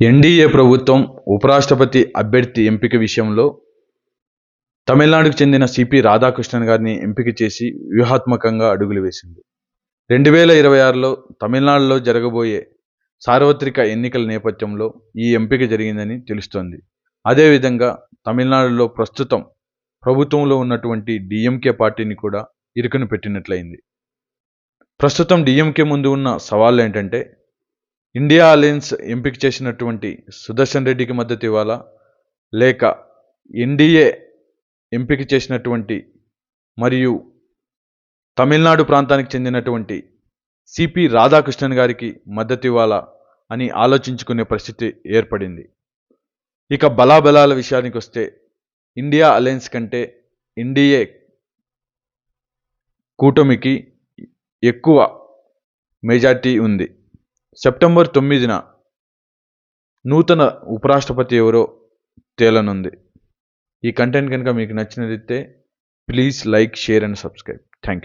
NDA ప్రభుత్వం ఉపరాష్ట్రపతి అభ్యర్థి ఎంపిక విషయంలో తమిళనాడుకు చెందిన సిపి రాధాకృష్ణన్ గారిని ఎంపిక చేసి వ్యూహాత్మకంగా అడుగులు వేసింది. రెండు వేల ఇరవై ఆరులో తమిళనాడులో జరగబోయే సార్వత్రిక ఎన్నికల నేపథ్యంలో ఈ ఎంపిక జరిగిందని తెలుస్తోంది. అదేవిధంగా తమిళనాడులో ప్రస్తుతం ప్రభుత్వంలో ఉన్నటువంటి డిఎంకే పార్టీని కూడా ఇరుకును పెట్టినట్లయింది. ప్రస్తుతం డిఎంకే ముందు ఉన్న సవాళ్ళు ఏంటంటే ఇండియా అలయన్స్ ఎంపిక చేసినటువంటి సుదర్శన్ రెడ్డికి మద్దతు ఇవ్వాలా? లేక ఎన్డీఏ ఎంపిక చేసినటువంటి మరియు తమిళనాడు ప్రాంతానికి చెందినటువంటి సిపి రాధాకృష్ణన్ గారికి మద్దతు ఇవ్వాలా అని ఆలోచించుకునే పరిస్థితి ఏర్పడింది. ఇక బలాబలాల విషయానికి వస్తే ఇండియా అలయన్స్ కంటే ఎన్డీఏ కూటమికి ఎక్కువ మెజార్టీ ఉంది. సెప్టెంబర్ తొమ్మిదిన నూతన ఉపరాష్ట్రపతి ఎవరో తేలనుంది. ఈ కంటెంట్ కనుక మీకు నచ్చినదైతే please like share and subscribe. Thank you